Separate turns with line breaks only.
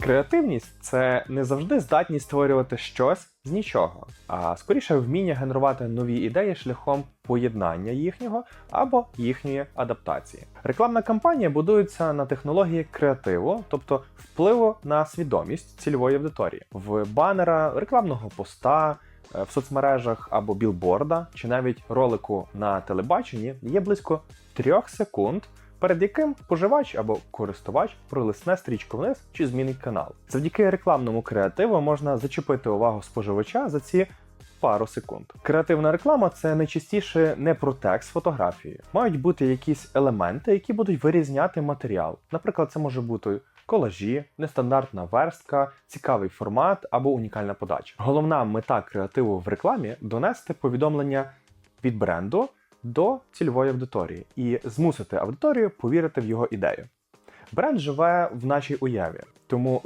Креативність це не завжди здатність створювати щось з нічого, а скоріше вміння генерувати нові ідеї шляхом поєднання їхнього або їхньої адаптації. Рекламна кампанія будується на технології креативу, тобто впливу на свідомість цільової аудиторії, в банера, рекламного поста. е, В соцмережах або білборда, чи навіть ролику на телебаченні є близько трьох секунд, перед яким споживач або користувач пролисне стрічку вниз чи змінить канал. Завдяки рекламному креативу можна зачепити увагу споживача за ці пару секунд. Креативна реклама це найчастіше не про текст фотографії. Мають бути якісь елементи, які будуть вирізняти матеріал. Наприклад, це може бути колажі, нестандартна верстка, цікавий формат або унікальна подача. Головна мета креативу в рекламі донести повідомлення від бренду до цільової аудиторії і змусити аудиторію повірити в його ідею. Бренд живе в нашій уяві, тому